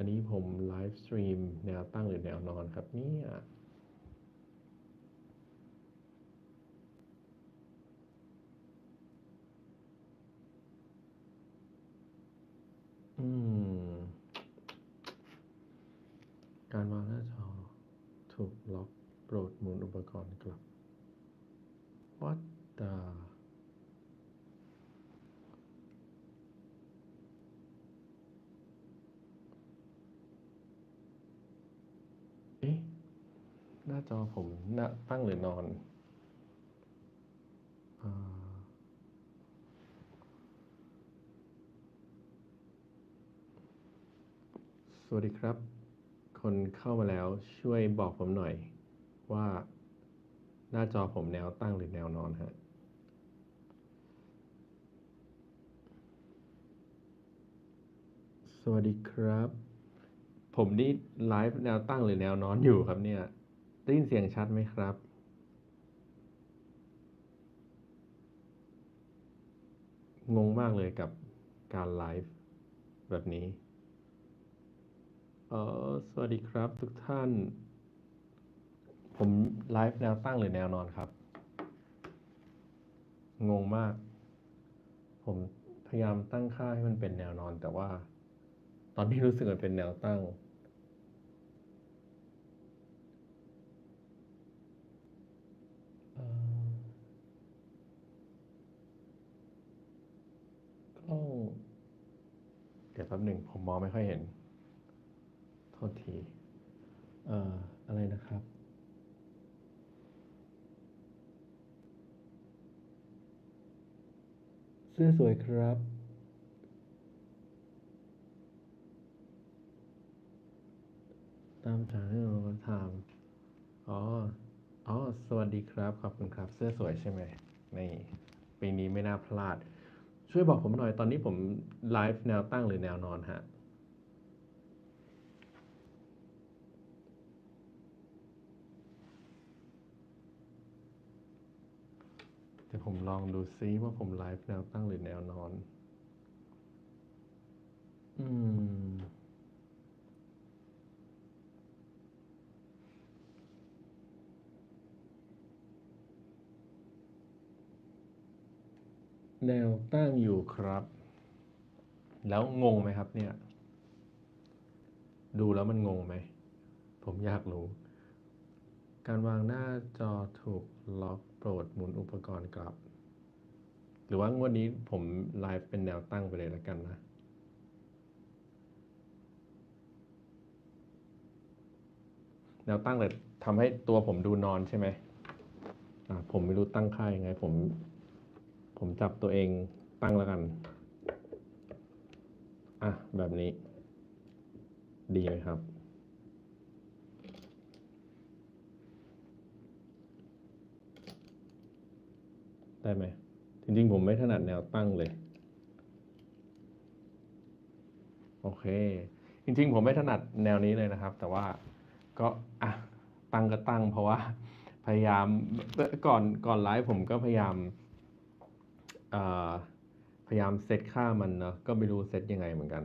อันนี้ผมไลฟ์สตรีมแนวตั้งหรือแนวนอนครับเนี่ยอืมการวางหน้าจอถูกล็อกโปรดหมุนอุปกรณ์กลับ What the เอ๊ะ หน้า จอผมน้าตั้งหรือนอนอสวัสดีครับ คนเข้ามาแล้วช่วยบอกผมหน่อย ว่าหน้าจอผมแนวตั้งหรือแนวนอนฮะสวัสดีครับ ผมนี่ไลฟ์แนวตั้งหรือแนวนอนอยู่ครับเนี่ย ได้ยินเสียงชัดไหมครับ งงมากเลยกับการไลฟ์แบบนี้ เออสวัสดีครับทุกท่าน ผมไลฟ์แนวตั้งหรือแนวนอนครับ งงมาก ผมพยายามตั้งค่าให้มันเป็นแนวนอน แต่ว่า ตอนนี้รู้สึกมันเป็นแนวตั้ง เอ่อกล้องเดี๋ยว แป๊บหนึ่งผมมองไม่ค่อยเห็น โทษที เอ่อ อะไรนะครับ เสื้อสวยครับ ตามฐานที่เราทำอ๋อ อ๋อ สวัสดีครับ ขอบคุณครับ เสื้อสวยใช่ไหมนี่ปีนี้ไม่น่าพลาด ช่วยบอกผมหน่อยตอนนี้ผมไลฟ์แนวตั้งหรือแนวนอนฮะเดี๋ยวผมลองดูซิว่าผมไลฟ์แนวตั้งหรือแนวนอน อืม แนวตั้งอยู่ครับ แล้วงงไหมครับเนี่ย ดูแล้วมันงงไหม ผมอยากรู้ การวางหน้าจอถูกล็อกโปรดหมุนอุปกรณ์กลับ หรือว่างวดนี้ผมไลฟ์เป็นแนวตั้งไปเลยแล้วกันนะแนวตั้งเลยทำให้ตัวผมดูนอนใช่ไหมผมไม่รู้ตั้งค่ายังไง ผม ผมจับตัวเองตั้งแล้วกัน อะ แบบนี้ ดีไหมครับ ได้ไหม จริงๆ ผมไม่ถนัดแนวตั้งเลย โอเค จริงๆ ผมไม่ถนัดแนวนี้เลยนะครับ แต่ว่าก็ อะ ตั้งก็ตั้งเพราะว่า พยายามก่อนก่อนไลฟ์ผมก็พยายาม พยายามเซตค่ามันเนาะก็ไม่รู้เซตยังไงเหมือนกัน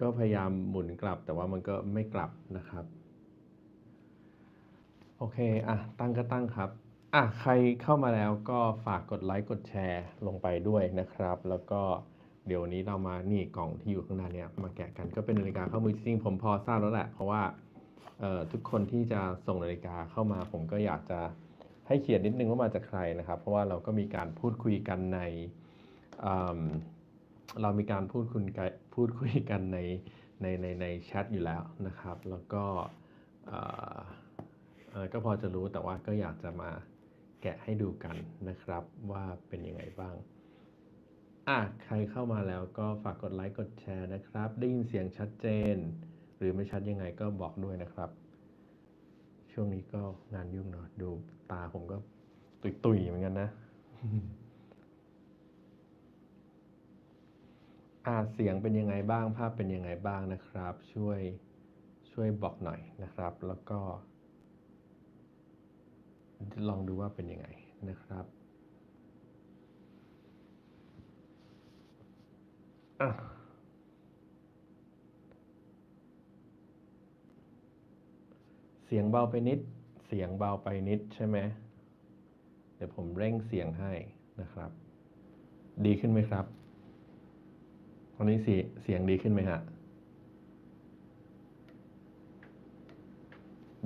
ก็พยายามหมุนกลับแต่ว่ามันก็ไม่กลับนะครับ โอเคอะตั้งก็ตั้งครับอะใครเข้ามาแล้วก็ฝากกดไลค์กดแชร์ลงไปด้วยนะครับ แล้วก็เดี๋ยวนี้เรามานี่กล่องที่อยู่ข้างหน้าเนี่ยมาแกะกันก็เป็นนาฬิกาข้อมือจริงๆผมพอทราบแล้วแหละ เพราะว่าทุกคนที่จะส่งนาฬิกาเข้ามาผมก็อยากจะ ให้เขียนนิดนึงว่ามาจากใครนะครับ เพราะว่าเราก็มีการพูดคุยกันในเรามีการพูดคุยกันพูดคุยกันในในในในแชทอยู่แล้วนะครับ แล้วก็ก็พอจะรู้แต่ว่าก็อยากจะมาแกะให้ดูกันนะครับว่าเป็นยังไงบ้างอะใครเข้ามาแล้วก็ฝากกดไลค์กดแชร์นะครับ ได้ยินเสียงชัดเจน หรือไม่ชัดยังไงก็บอกด้วยนะครับ ช่วงนี้ก็งานยุ่งเนาะดูตาผมก็ตุยๆเหมือนกันนะอาเสียงเป็นยังไงบ้างภาพเป็นยังไงบ้างนะครับ ช่วยช่วยบอกหน่อยนะครับ แล้วก็ ลองดูว่าเป็นยังไงนะครับอะ เสียงเบาไปนิด เสียงเบาไปนิดใช่ไหม เดี๋ยวผมเร่งเสียงให้นะครับ ดีขึ้นไหมครับ ตอนนี้เสียเสียงดีขึ้นไหมฮะ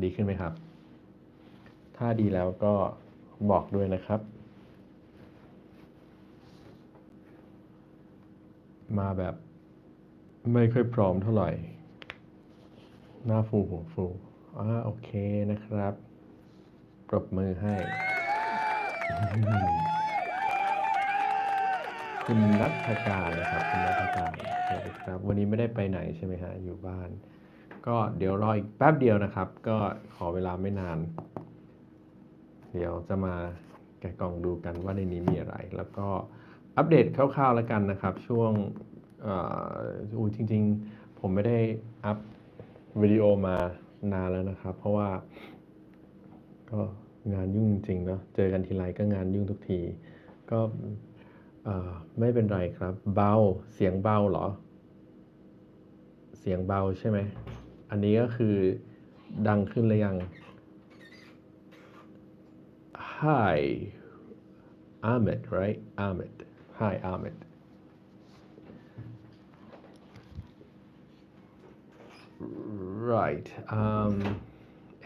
ดีขึ้นไหมครับ ถ้าดีแล้วก็บอกด้วยนะครับ มาแบบไม่ค่อยพร้อมเท่าไหร่ หน้าฟูหัวฟู อ่าโอเคนะครับ ปรบมือให้ คุณนัทการนะครับคุณนัทการสวัสดีครับ วันนี้ไม่ได้ไปไหนใช่ไหมฮะ อยู่บ้าน ก็เดี๋ยวรออีกแป๊บเดียวนะครับ ก็ขอเวลาไม่นาน เดี๋ยวจะมาแกะกล่องดูกันว่าในนี้มีอะไร แล้วก็อัปเดตคร่าวๆแล้วกันนะครับ ช่วงอ่ออูจริง ๆ ผมไม่ได้อัพวิดีโอมา นานแล้วนะครับ เพราะว่า ก็งานยุ่งจริงๆเนาะเจอกันทีไรก็งานยุ่งทุกที ก็ไม่เป็นไรครับ เบาเสียงเบาเหรอ เสียงเบาใช่ไหมอันนี้ก็คือดังขึ้นหรือยัง Hi Ahmed right Ahmed Hi Ahmed right um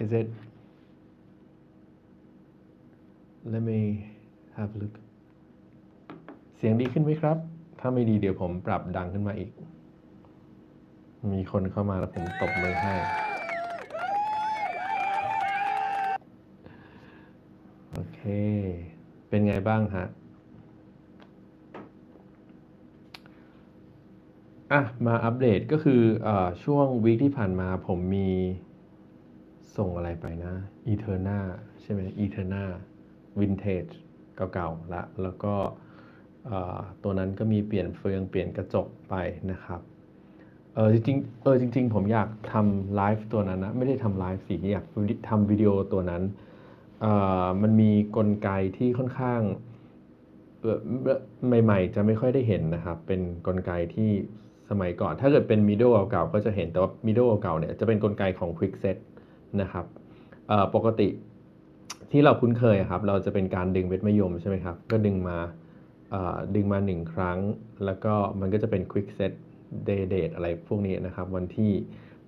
is it let me have a look เสียงดีขึ้นไหมครับ ถ้าไม่ดีเดี๋ยวผมปรับดังขึ้นมาอีก มีคนเข้ามาแล้วผมตบมือให้ โอเค เป็นไงบ้างฮะ อะมาอัปเดตก็คืออช่วงวีคที่ผ่านมาผมมีส่งอะไรไปนะ Eterna ใช่ไหม Eterna Vintage เก่าๆละแล้วก็ตัวนั้นก็มีเปลี่ยนเฟืองเปลี่ยนกระจกไปนะครับเออจริงๆเออจริง ๆ ผมอยากทำไลฟ์ตัวนั้นนะไม่ได้ทำไลฟ์สิอยากทำวิดีโอตัวนั้นเออมันมีกลไกที่ค่อนข้างใหม่ ๆ จะไม่ค่อยได้เห็นนะครับ เป็นกลไกที่ สมัยก่อน ถ้าเกิดเป็นมิด d เก่าๆก็จะเห็นแต่ว่ามิด d เก่าๆเนี่ยจะเป็นกลไกของ Quick Set นะครับปกติที่เราคุ้นเคยครับ เราจะเป็นการดึงเม็ดมะยมใช่ไหมครับ ก็ดึงมาดึงมาหนึ่งครั้ง แล้วก็มันก็จะเป็น Quick Set Day Date อะไรพวกนี้นะครับ วันที่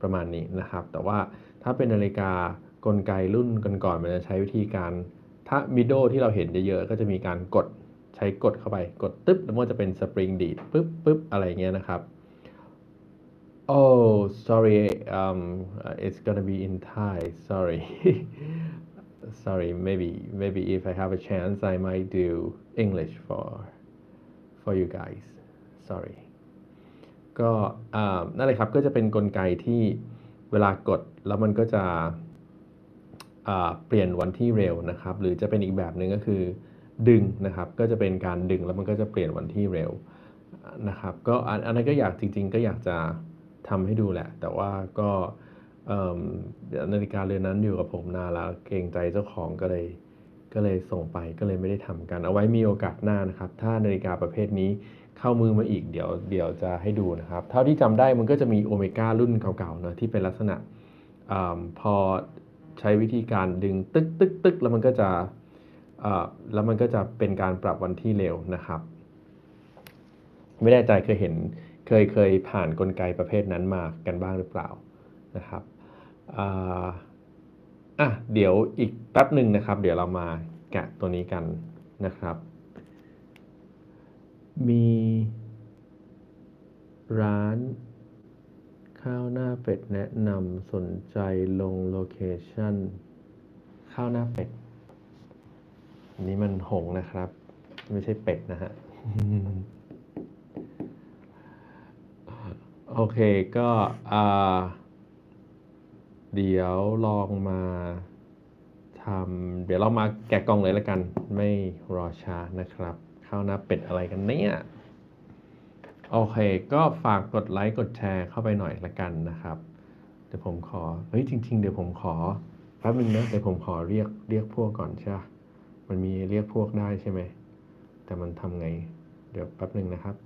ประมาณนี้นะครับ แต่ว่าถ้าเป็นนาฬิกากลไกรุ่นก่อนๆมันจะใช้วิธีการ ถ้ามิด d ที่เราเห็นเยอะๆก็จะมีการกดใช้กดเข้าไปกดตึ๊บแล้วมันจะเป็นสปริงดีดปึ๊บปึ๊บอะไรเงี้ยนะครับ Oh, sorry. Um, it's gonna be in Thai. Sorry. sorry. Maybe, maybe if I have a chance, I might do English for for you guys. Sorry. ก็นั่นแหละครับก็จะเป็นกลไกที่เวลากดแล้วมันก็จะเปลี่ยนวันที่เร็วนะครับ หรือจะเป็นอีกแบบหนึ่งก็คือดึงนะครับ ก็จะเป็นการดึงแล้วมันก็จะเปลี่ยนวันที่เร็วนะครับ ก็อันอันนั้นก็อยากจริง ๆ ก็อยากจะ ทำให้ดูแหละ แต่ว่าก็นาฬิกาเรือนนั้นอยู่กับผมนานแล้วเกรงใจเจ้าของก็เลยก็เลยส่งไปก็เลยไม่ได้ทำกัน เอาไว้มีโอกาสหน้านะครับ ถ้านาฬิกาประเภทนี้เข้ามือมาอีกเดี๋ยวเดี๋ยวจะให้ดูนะครับ เท่าที่จำได้มันก็จะมีโอเมก้ารุ่นเก่าๆเนะที่เป็นลักษณะอพอใช้วิธีการดึงตึกตึกตึกแล้วมันก็จะแล้วมันก็จะเป็นการปรับวันที่เร็วนะครับ ไม่แน่ใจเคยเห็น เคยเคยผ่านกลไกประเภทนั้นมากันบ้างหรือเปล่านะครับอะเดี๋ยวอีกแป๊บหนึ่งนะครับ เดี๋ยวเรามาแกะตัวนี้กันนะครับ มีร้านข้าวหน้าเป็ดแนะนำสนใจลงโลเคชั่นข้าวหน้าเป็ดนี้มันหงนะครับ ไม่ใช่เป็ดนะฮะ โอเคก็อ่าเดี๋ยวลองมาทำเดี๋ยวเรามาแกะกล่องเลยละกัน ไม่รอช้านะครับ ข้าวหน้าเป็ดอะไรกันเนี่ย โอเค ก็ฝากกดไลค์กดแชร์เข้าไปหน่อยละกันนะครับ เดี๋ยวผมขอ เฮ้ยจริง ๆ เดี๋ยวผมขอแป๊บนึงนะเดี๋ยวผมขอเรียกเรียกพวกก่อนใช่ปะมันมีเรียกพวกได้ใช่ไหมแต่มันทำไง เดี๋ยวแป๊บนึงนะครับ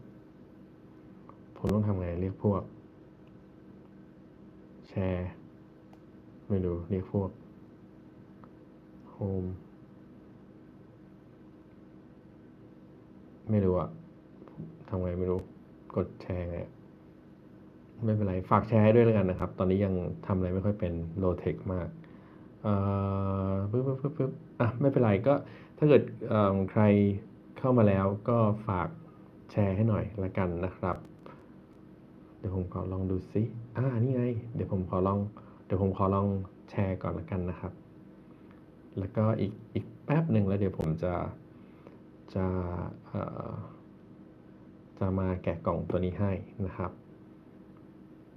ผมต้องทำไงเรียกพวก แชร์ ไม่รู้เรียกพวก home ไม่รู้อะทำไงไม่รู้ กดแชร์ไงไม่เป็นไร ฝากแชร์ให้ด้วยแล้วกันนะครับ ตอนนี้ยังทำอะไรไม่ค่อยเป็นโลเทคมาก เอ่อปึ๊บปึ๊บปึ๊บปึ๊บอะ ไม่เป็นไรก็ ถ้าเกิดใครเข้ามาแล้วก็ฝากแชร์ให้หน่อยละกันนะครับ เดี๋ยวผมขอลองดูซิอ่านี่ไง เดี๋ยวผมขอลอง เดี๋ยวผมขอลองแชร์ก่อนละกันนะครับ แล้วก็อีกอีกแป๊บหนึ่งแล้วเดี๋ยวผมจะจะจะมาแกะกล่องตัวนี้ให้นะครับ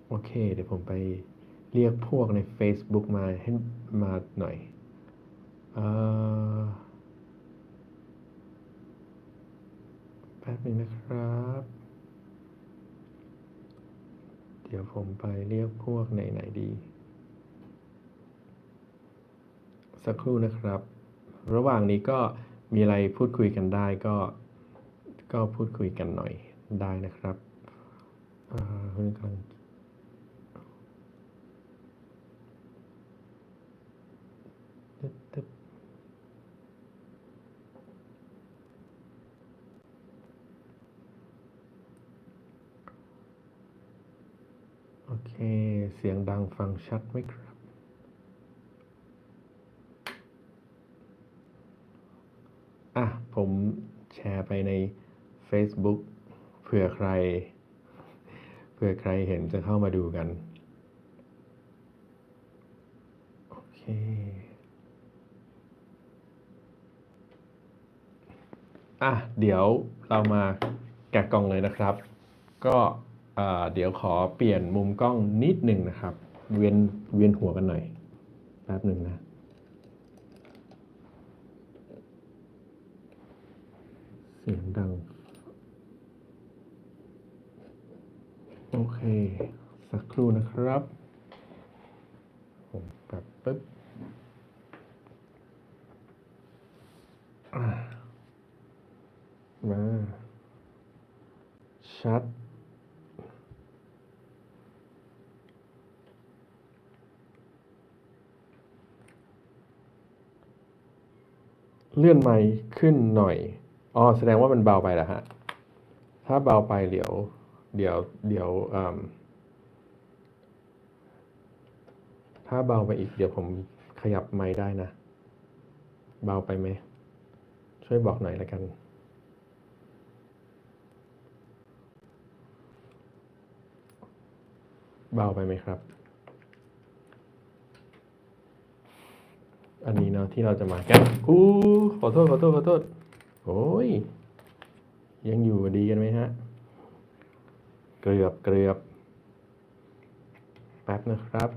โอเค เดี๋ยวผมไปเรียกพวกใน Facebook มาให้มาหน่อยเออแป๊บหนึงนะครับ เดี๋ยวผมไปเรียกพวกไหนไหนดี สักครู่นะครับ ระหว่างนี้ก็มีอะไรพูดคุยกันได้ก็ ก็พูดคุยกันหน่อยได้นะครับอ่าคุณกำลังตึ๊บตึ๊บโอ เค เสียงดังฟังชัดไหมครับ อะ ผมแชร์ไปใน Facebook เผื่อใคร เผื่อใครเห็นจะเข้ามาดูกัน โอเค อะ เดี๋ยวเรามาแกะกล่องเลยนะครับ ก็ เดี๋ยวขอเปลี่ยนมุมกล้องนิดหนึ่งนะครับ เวียนเวียนหัวกันหน่อยแป๊บหนึ่งนะเสียงดัง โอเค สักครู่นะครับ ผมแบบปึ๊บมาชัด เลื่อนไมค์ขึ้นหน่อย อ๋อ แสดงว่ามันเบาไปแล้วฮะ ถ้าเบาไปเดี๋ยว เดี๋ยว เดี๋ยวถ้าเบาไปอีกเดี๋ยวผมขยับไมค์ได้นะ เบาไปไหม ช่วยบอกหน่อยละกัน เบาไปไหมครับ อันนี้เนาะที่เราจะมาแก้อู้ขอโทษขอโทษขอโทษโอ้ย ยังอยู่ดีกันไหมฮะ เกลือบเกลือบแป๊บนะครับ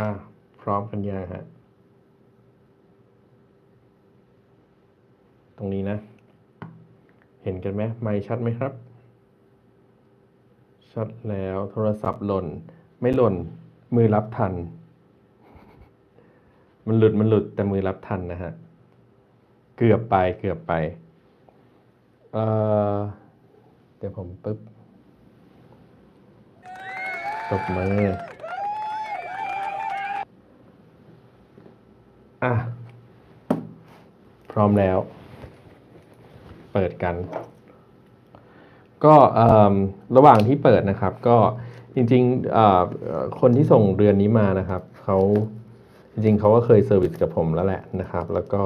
อ่าพร้อมกันยังฮะ ตรงนี้นะ เห็นกันไหมไมค์ชัดไหมครับ ชัดแล้วโทรศัพท์หล่น ไม่หล่น มือรับทัน มันหลุดมันหลุดแต่มือรับทันนะฮะ เกือบไปเกือบไป เอ่อ เดี๋ยวผมปึ๊บตบมือ อะ พร้อมแล้ว เปิดกัน ก็ระหว่างที่เปิดนะครับ ก็จริงๆคนที่ส่งเรือนนี้มานะครับเขาจริงๆเขาก็เคยเซอร์วิสกับผมแล้วแหละนะครับ แล้วก็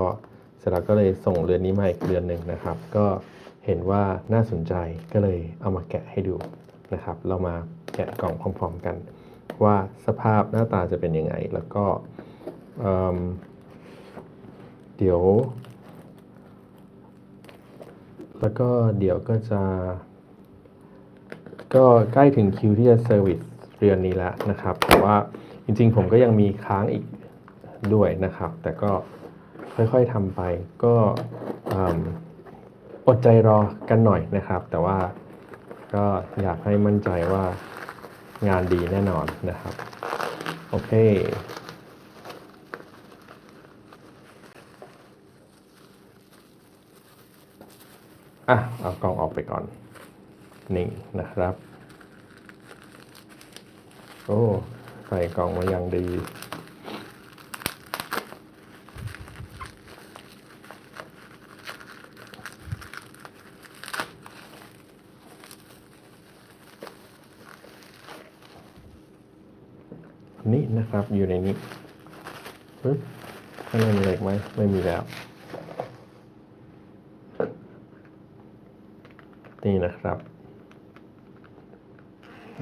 เสร็จแล้วก็เลยส่งเรือนนี้มาอีกเรือนหนึ่งนะครับ ก็เห็นว่าน่าสนใจก็เลยเอามาแกะให้ดูนะครับ เรามาแกะกล่องพร้อมๆกัน ว่าสภาพหน้าตาจะเป็นยังไง แล้วก็ เดี๋ยว แล้วก็เดี๋ยวก็จะ ก็ใกล้ถึงคิวที่จะเซอร์วิสเรือนนี้แล้วนะครับ แต่ว่าจริงๆผมก็ยังมีค้างอีกด้วยนะครับ แต่ก็ค่อยๆทำไป ก็อดใจรอกันหน่อยนะครับ แต่ว่าก็อยากให้มั่นใจว่างานดีแน่นอนนะครับ โอเค อะเอากล้องออกไปก่อน นี่นะครับ โอ้ใส่กล่องมาอย่างดีนี่นะครับอยู่ในนี้ปึ๊บข้างในมีเหล็กไหมไม่มีแล้ว นี่นะครับ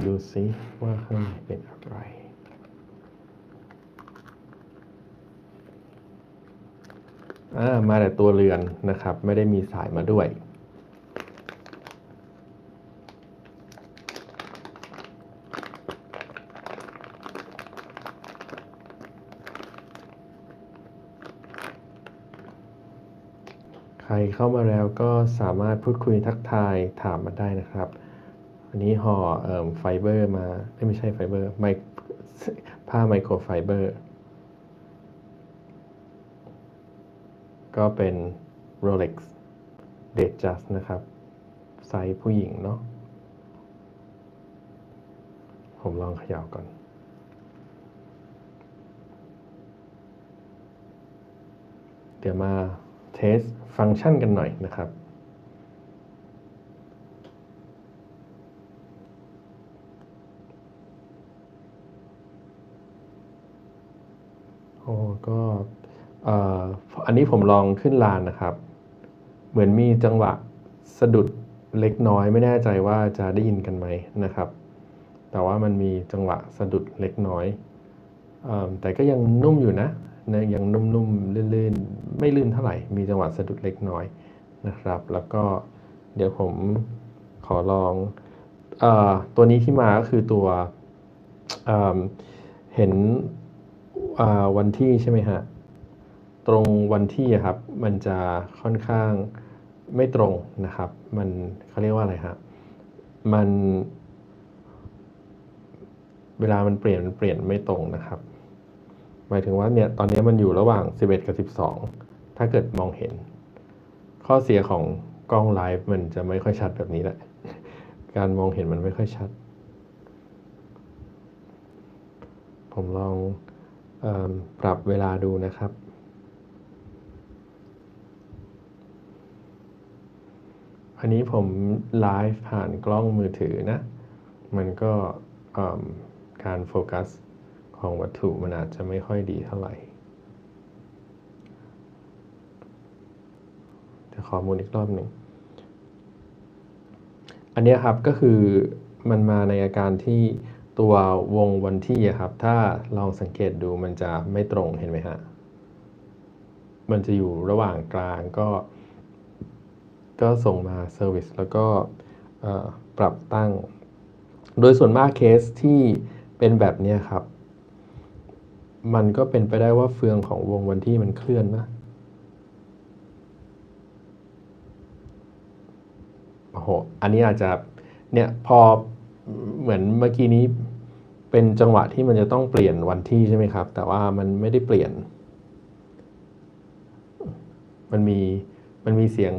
ดูซิว่าข้างในเป็นอะไรอ่ามาแต่ตัวเรือนนะครับ ไม่ได้มีสายมาด้วย ใครเข้ามาแล้วก็สามารถพูดคุยทักทายถามมาได้นะครับ อันนี้ห่อเอ่อไฟเบอร์มาไม่ใช่ไฟเบอร์ไมผ้าไมโครไฟเบอร์ ก็เป็น Rolex d a t j u s t นะครับ ไซส์ผู้หญิงเนาะผมลองขย่าก่อน เดี๋ยวมา เทสฟังก์ชันกันหน่อยนะครับ โอ้ก็อันนี้ผมลองขึ้นลานนะครับ เหมือนมีจังหวะสะดุดเล็กน้อยไม่แน่ใจว่าจะได้ยินกันไหมนะครับ แต่ว่ามันมีจังหวะสะดุดเล็กน้อยอแต่ก็ยังนุ่มอยู่นะ นะยังนุ่มๆลื่นๆ ไม่ลื่นเท่าไหร่ มีจังหวะสะดุดเล็กน้อยนะครับ แล้วก็เดี๋ยวผมขอลองอตัวนี้ที่มาก็คือตัวเเห็นวันที่ใช่ไหมฮะ ตรงวันที่ครับ มันจะค่อนข้างไม่ตรงนะครับ มันเขาเรียกว่าอะไรฮะ มัน เวลามันเปลี่ยนมันเปลี่ยนไม่ตรงนะครับ มายถึงว่าเนี่ยตอนนี้มันอยู่ระหว่าง 11 กับ 12 ถ้าเกิดมองเห็น ข้อเสียของกล้องไลฟ์มันจะไม่ค่อยชัดแบบนี้แหละ การมองเห็นมันไม่ค่อยชัด ผมลองอปรับเวลาดูนะครับ อันนี้ผมไลฟ์ผ่านกล้องมือถือนะ มันก็การโฟกัส ของวัตถุมันอาจจะไม่ค่อยดีเท่าไหร่ จะขอมูลอีกรอบหนึ่ง อันนี้ครับก็คือมันมาในอาการที่ตัววงวันที่ครับ ถ้าลองสังเกตดูมันจะไม่ตรงเห็นไหมฮะ มันจะอยู่ระหว่างกลางก็ ก็ส่งมาเซอร์วิสแล้วก็ปรับตั้ง โดยส่วนมากเคสที่เป็นแบบนี้ครับ มันก็เป็นไปได้ว่าเฟืองของวงวันที่มันเคลื่อนนะ โอ้โห อันนี้อาจจะ เนี่ยพอเหมือนเมื่อกี้นี้เป็นจังหวะที่มันจะต้องเปลี่ยนวันที่ใช่ไหมครับ แต่ว่ามันไม่ได้เปลี่ยน มันมี มันมีเสียง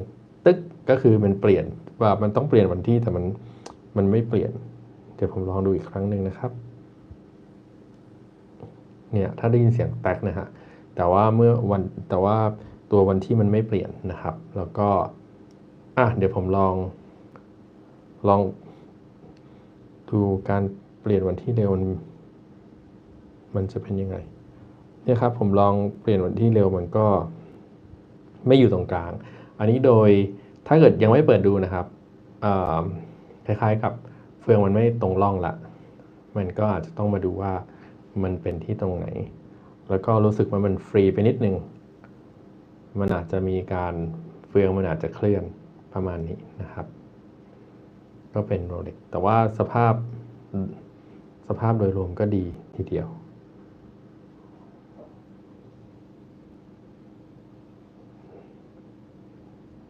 ตึ๊กก็คือมันเปลี่ยนว่ามันต้องเปลี่ยนวันที่แต่มัน มันไม่เปลี่ยน เดี๋ยวผมลองดูอีกครั้งหนึ่งนะครับ เนี่ยถ้าได้ยินเสียงแป๊กนะฮะแต่ว่าเมื่อวันแต่ว่าตัววันที่มันไม่เปลี่ยนนะครับ แล้วก็อะเดี๋ยวผมลองลองดูการเปลี่ยนวันที่เร็วมันมันจะเป็นยังไงเนี่ยครับผมลองเปลี่ยนวันที่เร็วมันก็ไม่อยู่ตรงกลาง อันนี้โดยถ้าเกิดยังไม่เปิดดูนะครับคล้ายๆกับเฟืองมันไม่ตรงร่องละ มันก็อาจจะต้องมาดูว่า มันเป็นที่ตรงไหน แล้วก็รู้สึกว่ามันฟรีไปนิดนึง มันอาจจะมีการเฟืองมันอาจจะเคลื่อนประมาณนี้นะครับ ก็เป็นโรเล็กแต่ว่าสภาพสภาพโดยรวมก็ดีทีเดียว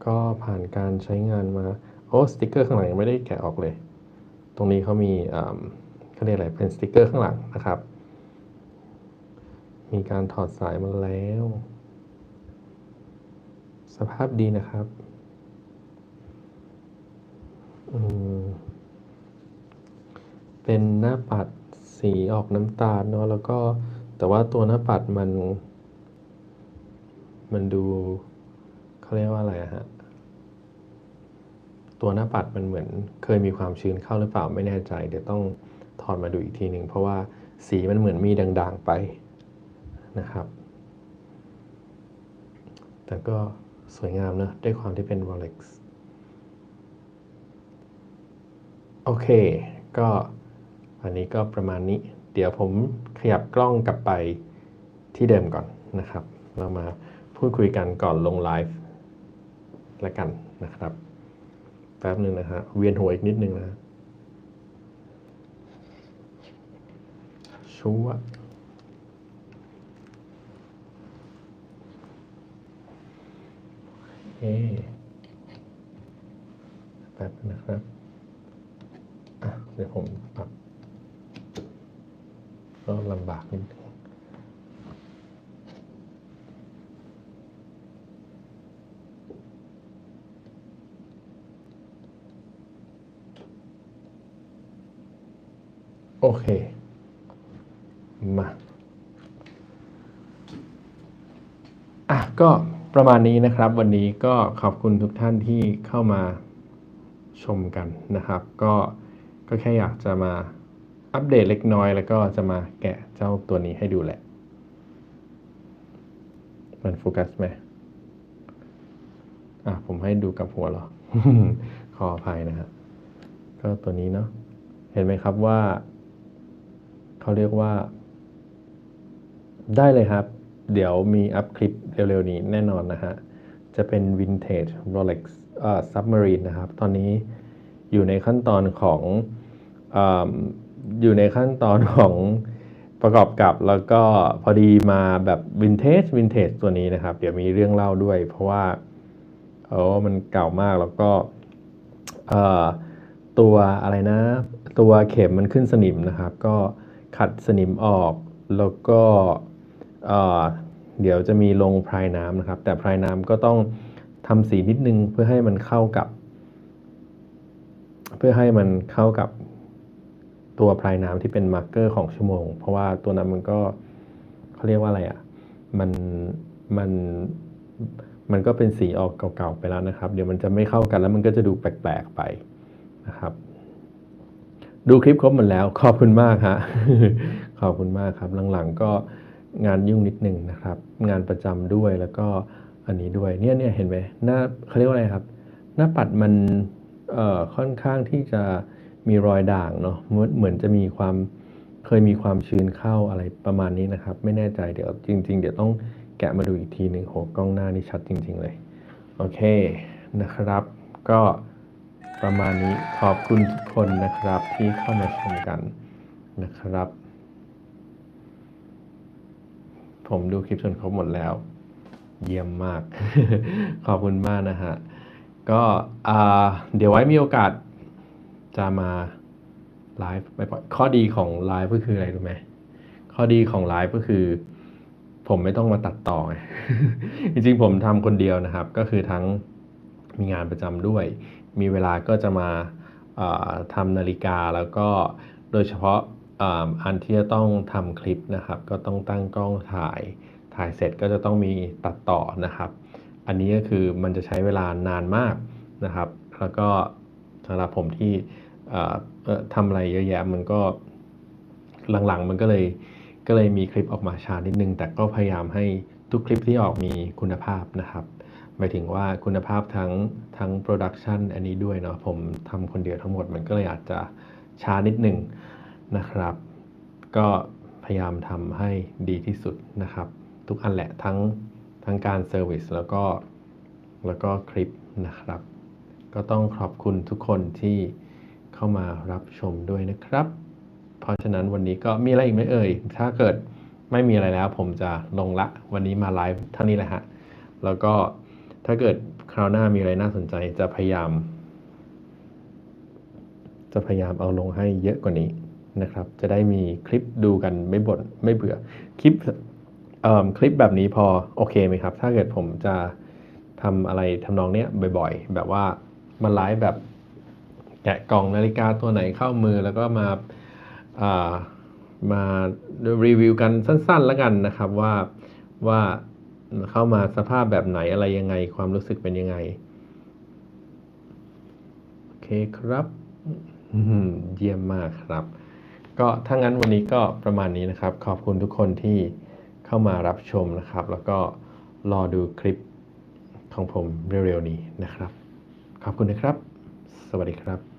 ก็ผ่านการใช้งานมา โอ้สติกเกอร์ข้างหลังยังไม่ได้แกะออกเลย ตรงนี้เขามีเขาเรียกอะไรเป็นสติกเกอร์ข้างหลังนะครับ มีการถอดสายมาแล้ว สภาพดีนะครับเป็นหน้าปัดสีออกน้ำตาลเนาะแล้วก็แต่ว่าตัวหน้าปัดมัน มันดูเขาเรียกว่าอะไรฮะตัวหน้าปัดมันเหมือน เคยมีความชื้นเข้าหรือเปล่าไม่แน่ใจ เดี๋ยวต้องถอดมาดูอีกทีหนึ่งเพราะว่าสีมันเหมือนมีด่างๆไป นะครับ แต่ก็สวยงามนะ ด้วยความที่เป็น Rolex โอเค ก็อันนี้ก็ประมาณนี้ เดี๋ยวผมขยับกล้องกลับไปที่เดิมก่อนนะครับ เรามาพูดคุยกันก่อนลงไลฟ์แล้วกันนะครับ แป๊บหนึ่งนะฮะ เวียนหัวอีกนิดนึงนะฮะชัวร์โอเค แป๊บนึงนะครับ อะ เดี๋ยวผมปรับ ก็ลำบากนิดนึงโอเค มา อะ ก็ ประมาณนี้นะครับ วันนี้ก็ขอบคุณทุกท่านที่เข้ามาชมกันนะครับ ก็ก็แค่อยากจะมาอัปเดตเล็กน้อย แล้วก็จะมาแกะเจ้าตัวนี้ให้ดูแหละ มันโฟกัสไหมอะผมให้ดูกับหัวหรอ ขออภัยนะฮะก็ตัวนี้เนาะเห็นไหมครับว่า เขาเรียกว่า ได้เลยครับ เดี๋ยวมีอัพคลิป เร็วๆนี้แน่นอนนะฮะ จะเป็น Vintage Rolex เอ่อ Submarine นะครับ ตอนนี้อยู่ในขั้นตอนของออยู่ในขั้นตอนของประกอบกับแล้วก็พอดีมาแบบ Vintage Vintage ตัวนี้นะครับ เดี๋ยวมีเรื่องเล่าด้วย เพราะว่าเออมันเก่ามากแล้วก็เอ่อตัวอะไรนะ ตัวเข็มมันขึ้นสนิมนะครับ ก็ขัดสนิมออกแล้วก็ เดี๋ยวจะมีลงพรายน้ำนะครับ แต่พรายน้ำก็ต้องทำสีนิดนึงเพื่อให้มันเข้ากับ เพื่อให้มันเข้ากับตัวพรายน้ำที่เป็นมาร์กเกอร์ของชั่วโมง เพราะว่าตัวนั้นมันก็เขาเรียกว่าอะไรอะมันมันมันก็เป็นสีออกเก่าๆไปแล้วนะครับ เดี๋ยวมันจะไม่เข้ากันแล้วมันก็จะดูแปลกๆไปนะครับ ดูคลิปครบหมดแล้ว ขอบคุณมากฮะขอบคุณมากครับหลังๆก็ งานยุ่งนิดหนึ่งนะครับ งานประจำด้วยแล้วก็อันนี้ด้วยเนี่ยเนี่ยเห็นไหมหน้าเขาเรียกว่าอะไรครับ หน้าปัดมันเอ่อค่อนข้างที่จะมีรอยด่างเนาะเหมือนเหมือนจะมีความเคยมีความชื้นเข้าอะไรประมาณนี้นะครับ ไม่แน่ใจเดี๋ยวจริง ๆ เดี๋ยวต้องแกะมาดูอีกทีหนึ่งโหกล้องหน้านี่ชัดจริง ๆ เลย โอเคนะครับ ก็ประมาณนี้ขอบคุณทุกคนนะครับที่เข้ามาชมกันนะครับ ผมดูคลิปจนครบหมดแล้ว เยี่ยมมาก ขอบคุณมากนะฮะ ก็เดี๋ยวไว้มีโอกาสจะมาไลฟ์บ่อยๆข้อดีของไลฟ์ก็คืออะไรรู้ไหมข้อดีของไลฟ์ก็คือ ผมไม่ต้องมาตัดต่อไงจริงๆผมทำคนเดียวนะครับ ก็คือทั้งมีงานประจำด้วย มีเวลาก็จะมาทำนาฬิกาแล้วก็โดยเฉพาะ อันที่จะต้องทำคลิปนะครับ ก็ต้องตั้งกล้องถ่ายถ่ายเสร็จก็จะต้องมีตัดต่อนะครับ อันนี้ก็คือมันจะใช้เวลานานมากนะครับ แล้วก็สำหรับผมที่ทำอะไรเยอะแยะมันก็หลังๆ มันก็เลยก็เลยมีคลิปออกมาช้านิดนึง แต่ก็พยายามให้ทุกคลิปที่ออกมีคุณภาพนะครับหมายถึงว่าคุณภาพทั้งทั้งโปรดักชันอันนี้ด้วยเนาะผมทำคนเดียวทั้งหมดมันก็เลยอาจจะช้านิดนึง นะครับ ก็พยายามทำให้ดีที่สุดนะครับ ทุกอันแหละทั้งทั้งการเซอร์วิสแล้วก็แล้วก็คลิปนะครับ ก็ต้องขอบคุณทุกคนที่เข้ามารับชมด้วยนะครับ เพราะฉะนั้นวันนี้ก็มีอะไรอีกไหมเอ่ย ถ้าเกิดไม่มีอะไรแล้วผมจะลงละวันนี้มาไลฟ์เท่านี้แหละฮะ แล้วก็ถ้าเกิดคราวหน้ามีอะไรน่าสนใจจะพยายาม จะพยายามเอาลงให้เยอะกว่านี้ นะครับ จะได้มีคลิปดูกันไม่บ่นไม่เบื่อคลิปคลิปแบบนี้พอโอเคไหมครับ ถ้าเกิดผมจะทำอะไรทำนองเนี้ยบ่อย ๆ แบบว่ามาไลฟ์แบบแกะกล่องนาฬิกาตัวไหนเข้ามือแล้วก็มาอามารีวิวกันสั้นๆแล้วกันนะครับว่าว่าเข้ามาสภาพแบบไหนอะไรยังไงความรู้สึกเป็นยังไง โอเคครับเยี่ยมมากครับ ก็ถ้างั้นวันนี้ก็ประมาณนี้นะครับ ขอบคุณทุกคนที่เข้ามารับชมนะครับ แล้วก็รอดูคลิปของผมเร็วๆนี้นะครับ ขอบคุณนะครับ สวัสดีครับ